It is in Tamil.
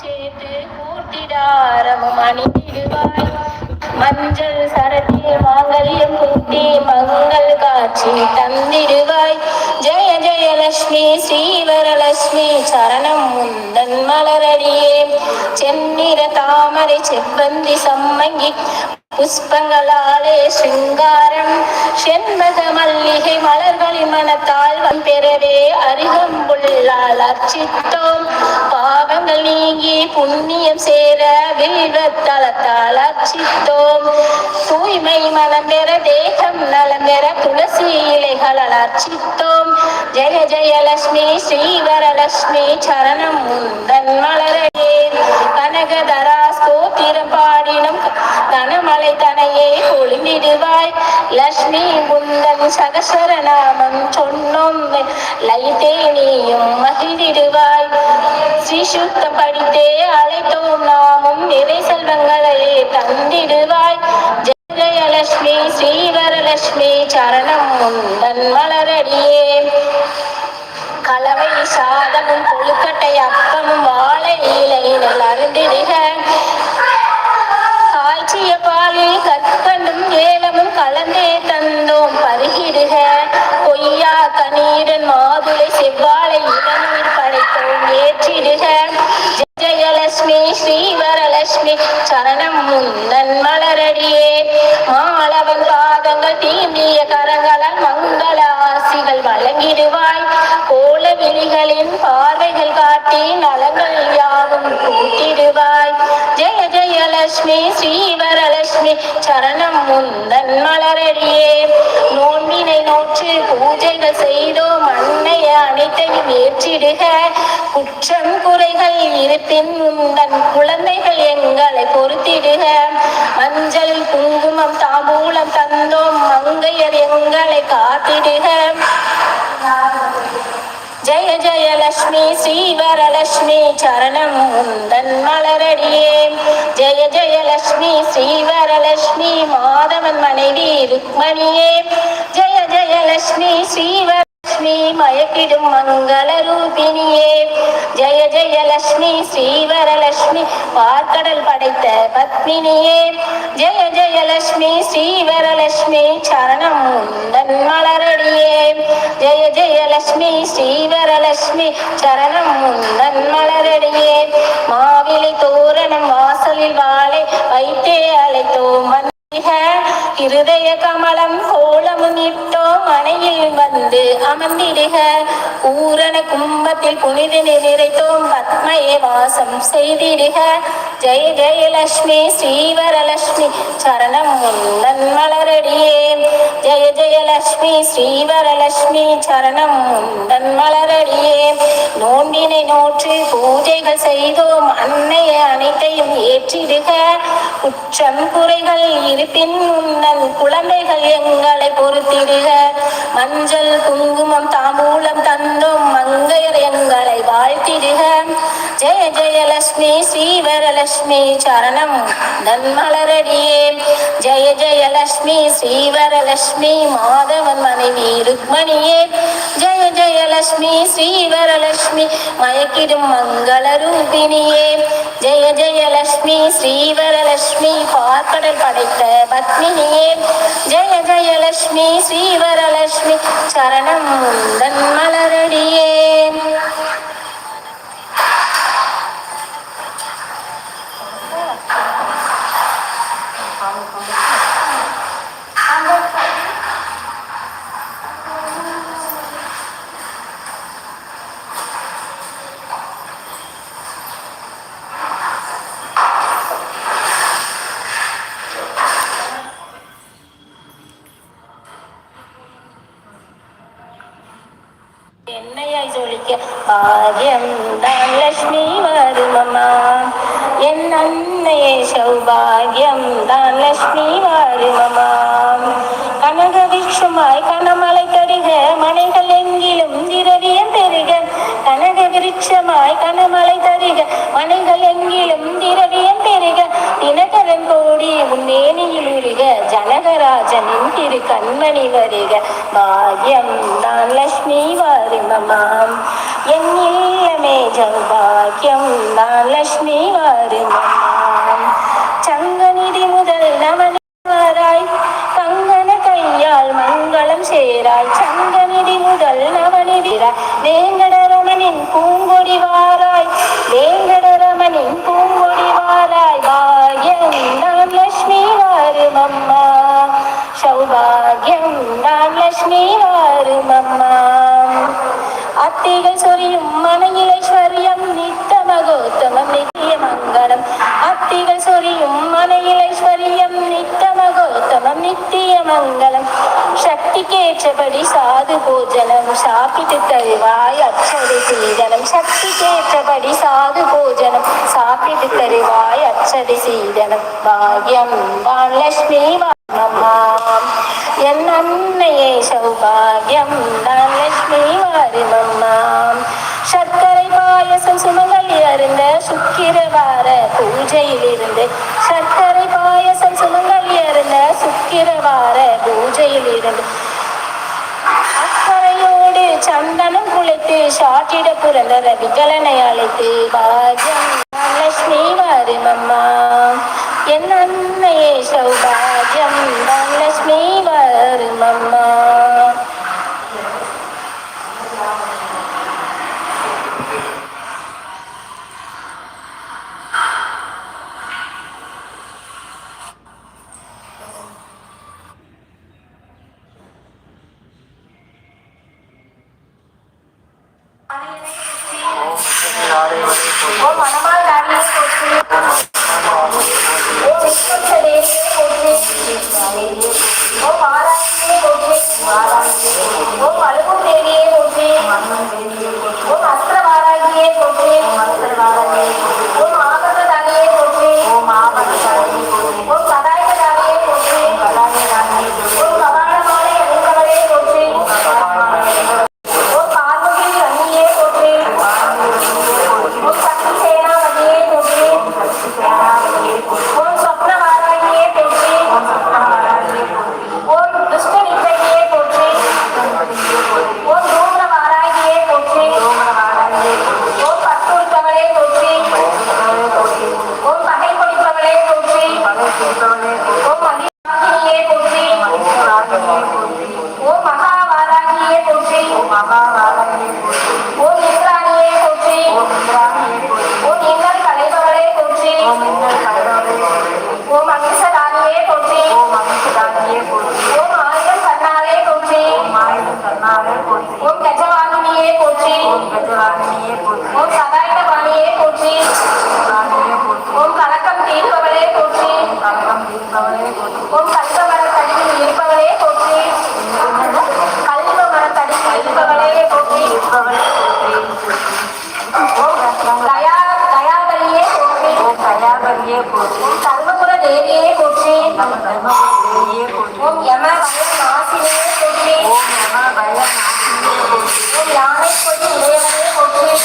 சேர்த்து கூர்த்திடாரமும் அணிந்திடுவாய் மஞ்சள் சரத்தில் மாங்கல்யம் கூட்டி மங்கள் காட்சி தந்திடுவாய். ஜெய வரலட்சுமி ஸ்ரீவரலட்சுமி சரணம் முந்தன் மலரடியே. செந்நிற தாமரை செவ்வந்தி சம்மங்கி புஷ்பங்களாலே சிங்காரம். செண்பக மல்லிகை மலர்களின் மனத்தால் பெறவே அருகம்புள்ளால் அர்ச்சித்தோம். பாவங்கள் நீங்கி புண்ணியம் சேர வில்வத்தலத்தால் அர்ச்சித்தோம். தூய்மை தேகம் நலம் பெற துளசி இலைகளால் அர்ச்சித்தோம் ஜெய ஜெயலட்சுமி ஸ்ரீவரலட்சுமி சரணம் முந்தன் மலரே கனகதரா ஸ்தோத்திரம் பாடினும் கனமலை தனையே கொழுந்திடுவாய் லட்சுமி முந்தன் சகசரநாமம் சொன்னோம். லைத்தே நீயும் மகிழ்ந்திடுவாய். ஸ்ரீ படித்தே அழைத்தோம். நாமும் நிறை செல்வங்களையே தந்திடுவாய். ஜெய ஸ்ரீவரலட்சுமி சரணம் முண்டன் மலரடியே கலவை சாதமும் கொழுக்கட்டை அப்பமும் வாழை இலையினல் அருந்திடுக. காய்ச்சிய பாலில் கற்கண்டும் ஏலமும் கலந்தே தந்தோம் பருகிடுக. கொய்யா கணீரன் மாதுளை செவ்வாழை இளநீர் படைத்தோம் ஏற்றிடுக. ஜெயலட்சுமி ஸ்ரீவரலட்சுமி சரணம் முன் ஜெயலட்சுமி ஸ்ரீவரலட்சுமி சரணம் முந்தன் மலரடியே. நோன்பினை நோற்று பூஜைகள் செய்தோம் அன்னைய அனைத்தையும் ஏற்றிடுக. குற்றம் குறைகள் இருப்பின் முந்தன் குழந்தைகள் எங்களை பொறுத்திடுக மஞ்சள் குங்குமம் தாம்பூலம் தந்தோம் மங்கையர் எங்களை காத்திடுக. ஜெய ஜெயலட்சுமி ஸ்ரீவரலட்சுமி சரணம் முந்தன் மலரடியே. ஜெய ஜெயலட்சுமி ஸ்ரீவரலட்சுமி மாதவன் மனைவி ருக்மணியே. ஜெய ஜெயலட்சுமி ஸ்ரீவரலட்சுமி மயக்கிடும் மங்கள ரூபிணியே. ஜெய ஜெயலட்சுமி ஸ்ரீவரலட்சுமி பார்க்கடல் படைத்த பத்மினியே. ஜெய ஜெயலட்சுமி ஸ்ரீவரலட்சுமி சரணம் முந்தன் மலரடியே. ஜெய ஜெயலட்சுமி ஸ்ரீவரலட்சுமி சரணம் முந்தன் மலரடியே. இருதய கமலம் கோலமும் இட்டோம் மனையில் வந்து அமர்ந்திடுக. ஊரண கும்பத்தில் புனித நிறைத்தோம் பத்மயே வாசம் செய்திடுக. ஜெய ஜெயலட்சுமி ஸ்ரீவரலட்சுமி சரணம் முந்தன் மலரடியே. ஜெய ஜெயலட்சுமி ஸ்ரீவரலட்சுமி சரணம் முந்தன் மலரடியே. நோன்பினை நோற்று பூஜைகள் செய்தோம் அன்னைய அனைத்தையும் ஏற்றிடுக. குற்றம் குறைகள் இருப்பின் முன்னன் குழந்தைகள் எங்களை பொறுத்திடுக. மஞ்சள் குங்குமம் தாம்பூலம் தந்தோம் மங்கையர் எங்களை வாழ்த்திடுக. ஜெய ஜெயலட்சுமி ஸ்ரீவரலட்சுமி சரணம். நன்மலரடியே. ஜெய ஜெயலட்சுமி ஸ்ரீவரலட்சுமி மாதவன் மனைவி ருக்மணியே. ஜெய ஜெயலட்சுமி ஸ்ரீவரலட்சுமி மயக்கிடும் மங்கள ரூபிணியே. ஜெய ஜெயலட்சுமி ஸ்ரீவரலட்சுமி பார்க்கடல் படை பத்மினியே ஜெய ஜெயலட்சுமி ஸ்ரீவரலட்சுமி சரணம் முந்தன் மலரடியே என்னையாய் சொல்லிக்க பாகியம் தான் லக்ஷ்மி வருமம்மா. என் அன்னையே சௌபாகியம் தான் லட்சுமி வருமம்மா. கனக விருட்சமாய் கனமலை தருக மனைகள் எங்கிலும் திரவியம் பெருக. விருட்சமாய் கனமலை தருக மனைகள் எங்கிலும் திரவியம் பெருக தினகரன் கோடி முன்னேனியில் உருக ஜனகராஜனின் திரு கண்மணி வருக. பாக்யம் நான் லக்ஷ்மி வருமமாம். என் இல்லமே ஜௌபாக்கியம் நான் லக்ஷ்மி வருமமாம். நான் லட்சுமி வாருமம்மா அத்திகள் சொரியும் மனையிலைஸ்வரியம் நித்த மகோத்தமம் நித்திய மங்களம். அத்திகள் சொரியும் மனையிலைஸ்வரியம் நித்த மகோத்தமம் நித்திய மங்களம். சக்திக்கேற்றபடி சாது போஜனம் சாப்பிட்டு தருவாய் அச்சடி சீதனம். சக்திக்கேற்றபடி சாது போஜனம் சாப்பிட்டு தருவாய் அச்சடி சீதனம். பாக்யம் தான் லட்சுமி என் அன்னையே சௌபாகியம். நான் லட்சுமி வாரிமம்மாம் சர்க்கரை பாயசம் சுமங்கலி அருந்த சுக்கிரவார பூஜையில் இருந்து சர்க்கரை பாயசம் சுமங்கலி அருந்த சுக்கிரவார பூஜையில் இருந்து அக்கறையோடு சந்தனம் குளித்து சாட்டிட பிறந்த ரவிகலனை அழைத்து பாஜம் லட்சுமி வருமம்மா தயா தயாபலியே போற்றி ஓம் சர்வகுண தேவியே போற்றி. ஓம் யம பய நாசினியே போற்றி. ஓம் யானை கொடி உடையவனே போற்றி.